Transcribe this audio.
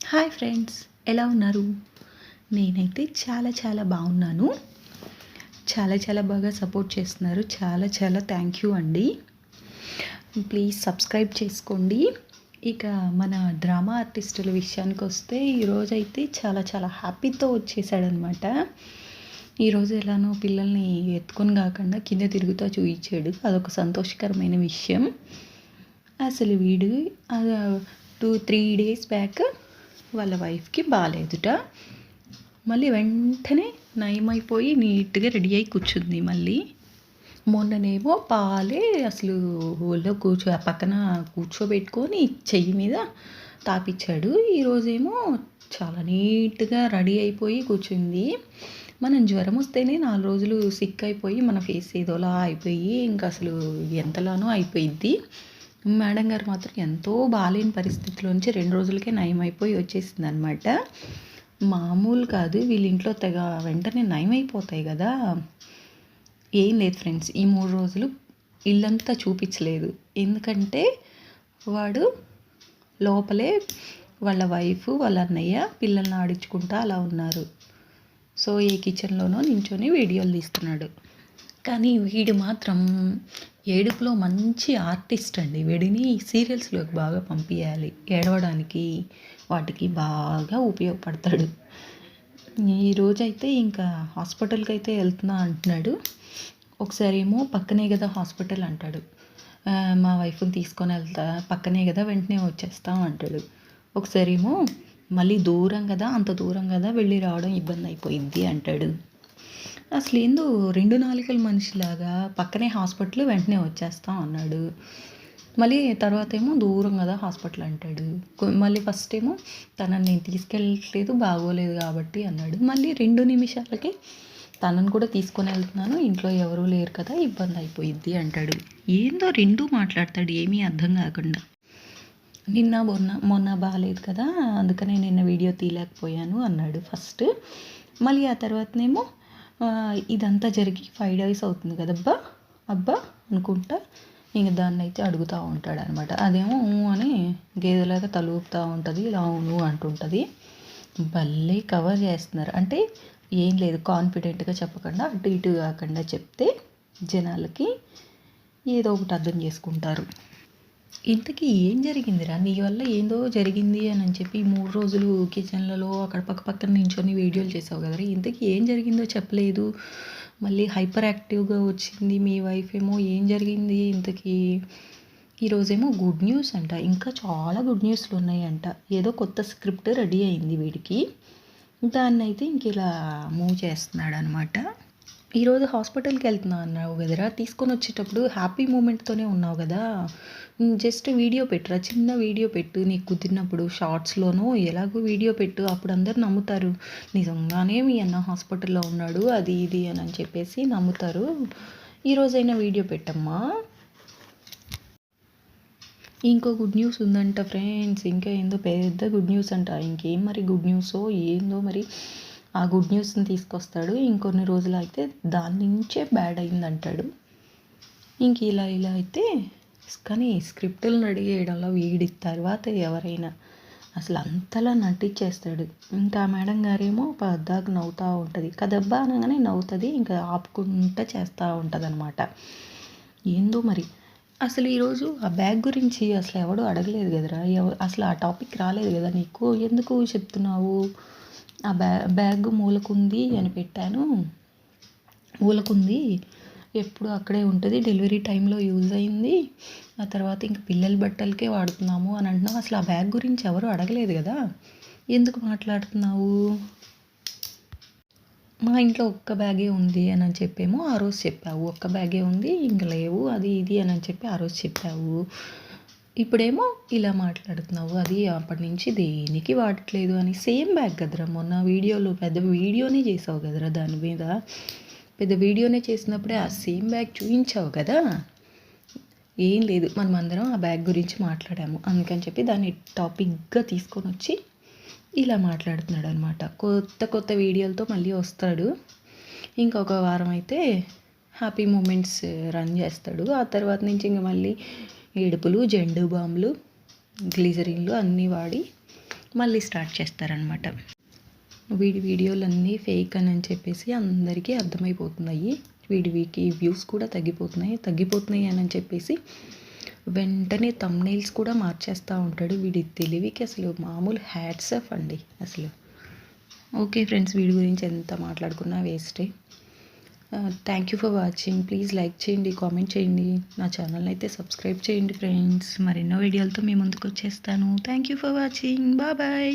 Hi friends ఎలా ఉన్నారు? నేనైతే చాలా చాలా బాగున్నాను. చాలా చాలా బాగా సపోర్ట్ చేస్తున్నారు. చాలా చాలా థ్యాంక్ యూ అండి. ప్లీజ్ సబ్స్క్రైబ్ చేసుకోండి. ఇక మన డ్రామా ఆర్టిస్టుల విషయానికి వస్తే ఈరోజైతే చాలా చాలా హ్యాపీతో వచ్చేసాడనమాట ఈరోజు ఎలానో పిల్లల్ని ఎత్తుకొని కాకుండా కింద తిరుగుతూ చూయించాడు. అదొక సంతోషకరమైన విషయం. అసలు వీడు టూ త్రీ డేస్ బ్యాక్ వాళ్ళ వైఫ్కి బాగాలేదుట మళ్ళీ వెంటనే నయమైపోయి నీట్గా రెడీ అయి కూర్చుంది మళ్ళీ. మొన్ననేమో పాలే అసలు ఒళ్ళో కూర్చో ఆ పక్కన కూర్చోబెట్టుకొని చెయ్యి మీద తాపిచ్చాడు. ఈరోజేమో చాలా నీట్గా రెడీ అయిపోయి కూర్చుంది. మనం జ్వరం వస్తేనే నాలుగు రోజులు సిక్ అయిపోయి మన ఫేస్ ఏదోలా అయిపోయి ఇంకా అసలు ఎంతలానో అయిపోయిద్ది. మేడం గారు మాత్రం ఎంతో బాలేని పరిస్థితిలోంచి రెండు రోజులకే నయం అయిపోయి వచ్చేసింది అనమాట మామూలు కాదు వీళ్ళ ఇంట్లో తెగ వెంటనే నయం అయిపోతాయి కదా. ఏం లేదు ఫ్రెండ్స్ ఈ మూడు రోజులు ఇల్లంతా చూపించలేదు. ఎందుకంటే వాడు లోపలే వాళ్ళ వైఫ్ వాళ్ళ అన్నయ్య పిల్లల్ని ఆడించుకుంటా అలా ఉన్నారు. సో ఏ కిచెన్లోనో నించొని వీడియోలు తీస్తున్నాడు. కానీ వీడు మాత్రం ఏడుపులో మంచి ఆర్టిస్ట్ అండి. వీడిని సీరియల్స్లోకి బాగా పంపించాలి ఏడవడానికి వాటికి బాగా ఉపయోగపడతాడు. ఈరోజైతే ఇంకా హాస్పిటల్కి అయితే వెళ్తున్నా అంటున్నాడు. ఒకసారి ఏమో పక్కనే కదా హాస్పిటల్ అంటాడు. మా వైఫ్ని తీసుకొని వెళ్తా పక్కనే కదా వెంటనే వచ్చేస్తాం అంటాడు. ఒకసారి ఏమో మళ్ళీ దూరం కదా అంత దూరం కదా వెళ్ళి రావడం ఇబ్బంది అయిపోయింది అంటాడు. అసలు ఏందో రెండు నాలుకల మనిషిలాగా పక్కనే హాస్పిటల్ వెంటనే వచ్చేస్తాం అన్నాడు. మళ్ళీ తర్వాత ఏమో దూరం కదా హాస్పిటల్ అంటాడు. మళ్ళీ ఫస్ట్ ఏమో తనని నేను తీసుకెళ్ళట్లేదు బాగోలేదు కాబట్టి అన్నాడు. మళ్ళీ రెండు నిమిషాలకి తనను కూడా తీసుకొని వెళ్తున్నాను ఇంట్లో ఎవరూ లేరు కదా ఇబ్బంది అయిపోయిద్ది అంటాడు. ఏందో రెండూ మాట్లాడతాడు ఏమీ అర్థం కాకుండా. నిన్న మొన్న మొన్న బాగాలేదు కదా అందుకనే నిన్న వీడియో తీయలేకపోయాను అన్నాడు ఫస్ట్. మళ్ళీ ఆ తర్వాతనేమో ఇదంతా జరిగి ఫైవ్ డేస్ అవుతుంది కదబ్బా? అబ్బా అనుకుంటా ఇంక దాన్ని అయితే అడుగుతూ ఉంటాడు అనమాట అదేమో అని గేదెలాగా తలుపుతూ ఉంటుంది ఇలా అవును అంటుంటుంది. భలే కవర్ చేస్తున్నారు. అంటే ఏం లేదు కాన్ఫిడెంట్గా చెప్పకుండా అటు ఇటు కాకుండా చెప్తే జనాలకి ఏదో ఒకటి అర్థం చేసుకుంటారు. ఇంతకీ ఏం జరిగిందిరా? నీ వల్ల ఏందో జరిగింది అని చెప్పి మూడు రోజులు కిచెన్లలో అక్కడ పక్క పక్కన నించొని వీడియోలు చేసావు కదరా. ఇంతకీ ఏం జరిగిందో చెప్పలేదు. మళ్ళీ హైపర్ యాక్టివ్గా వచ్చింది మీ వైఫ్ ఏమో. ఏం జరిగింది ఇంతకీ? ఈరోజేమో గుడ్ న్యూస్ అంట. ఇంకా చాలా గుడ్ న్యూస్లు ఉన్నాయంట. ఏదో కొత్త స్క్రిప్ట్ రెడీ అయింది వీడికి. దాన్ని అయితే ఇంక ఇలా మూవ్ చేస్తున్నాడు అనమాట ఈరోజు హాస్పిటల్కి వెళ్తున్నా అన్నావు కదరా. తీసుకొని వచ్చేటప్పుడు హ్యాపీ మూమెంట్తోనే ఉన్నావు కదా. జస్ట్ వీడియో పెట్టురా? చిన్న వీడియో పెట్టు. నీకు కుదిరినప్పుడు షార్ట్స్లోనూ ఎలాగో వీడియో పెట్టు. అప్పుడు అందరు నమ్ముతారు. నిజంగానే మీ అన్న హాస్పిటల్లో ఉన్నాడు అది ఇది అని చెప్పేసి నమ్ముతారు. ఈరోజైనా వీడియో పెట్టమ్మా. ఇంకో గుడ్ న్యూస్ ఉందంట ఫ్రెండ్స్. ఇంకా ఏందో పెద్ద గుడ్ న్యూస్ అంట. ఇంకేం మరి గుడ్ న్యూసో? ఏందో మరి? ఆ గుడ్ న్యూస్ని తీసుకొస్తాడు. ఇంకొన్ని రోజులు అయితే దాని నుంచే బ్యాడ్ అయిందంటాడు. ఇంక ఇలా ఇలా అయితే కానీ స్క్రిప్టులు అడిగేయడంలో వీడి తర్వాత ఎవరైనా అసలు అంతలా నటించేస్తాడు. ఇంకా మేడం గారేమో పద్దాకు నవ్వుతూ ఉంటుంది. కదబ్బా అనగానే నవ్వుతుంది ఇంకా ఆపుకుంటూ చేస్తూ ఉంటుంది అనమాట ఏందో మరి? అసలు ఈరోజు ఆ బ్యాగ్ గురించి అసలు ఎవడు అడగలేదు కదరా? అసలు ఆ టాపిక్ రాలేదు కదా నీకు? ఎందుకు చెప్తున్నావు? ఆ బ్యా బ్యాగ్ మూలకుంది అని పెట్టాను. మూలకుంది ఎప్పుడు అక్కడే ఉంటుంది. డెలివరీ టైంలో యూజ్ అయింది. ఆ తర్వాత ఇంక పిల్లల బట్టలకే వాడుతున్నాము అని అంటున్నావు అసలు ఆ బ్యాగ్ గురించి ఎవరు అడగలేదు కదా. ఎందుకు మాట్లాడుతున్నావు? మా ఇంట్లో ఒక్క బ్యాగే ఉంది అని చెప్పేమో ఆ రోజు చెప్పావు. ఒక్క బ్యాగే ఉంది ఇంక లేవు అది ఇది అని చెప్పి ఆ రోజు చెప్పావు. ఇప్పుడేమో ఇలా మాట్లాడుతున్నావు అది అప్పటి నుంచి దేనికి వాడట్లేదు అని. సేమ్ బ్యాగ్ కదరా మొన్న వీడియోలో పెద్ద వీడియోనే చేసావు కదరా దాని మీద. పెద్ద వీడియోనే చేసినప్పుడే ఆ సేమ్ బ్యాగ్ చూపించావు కదా. ఏం లేదు మనం అందరం ఆ బ్యాగ్ గురించి మాట్లాడాము. అందుకని చెప్పి దాన్ని టాపిక్గా తీసుకొని వచ్చి ఇలా మాట్లాడుతున్నాడు అనమాట కొత్త కొత్త వీడియోలతో మళ్ళీ వస్తాడు. ఇంకొక వారం అయితే హ్యాపీ మూమెంట్స్ రన్ చేస్తాడు. ఆ తర్వాత నుంచి ఇంక మళ్ళీ ఏడుపులు జెండు బాంబులు గ్లిజరిన్లు అన్నీ వాడి మళ్ళీ స్టార్ట్ చేస్తారనమాట వీడి వీడియోలన్నీ ఫేక్ అని అని చెప్పేసి అందరికీ అర్థమైపోతున్నాయి. వీడి వీకి వ్యూస్ కూడా తగ్గిపోతున్నాయి. తగ్గిపోతున్నాయి అని చెప్పేసి వెంటనే తమ్నైల్స్ కూడా మార్చేస్తూ ఉంటాడు. వీడి తెలివికి అసలు మామూలు హ్యాట్స్ ఆఫ్ అండి అసలు. ఓకే ఫ్రెండ్స్ వీడి గురించి ఎంత మాట్లాడుకున్నా వేస్టే. Thank you for watching please like చేయండి కామెంట్ చేయండి. నా ఛానల్ని అయితే సబ్స్క్రైబ్ చేయండి ఫ్రెండ్స్ మరెన్నో వీడియోలతో మీ ముందుకు వచ్చేస్తాను. Thank you for watching bye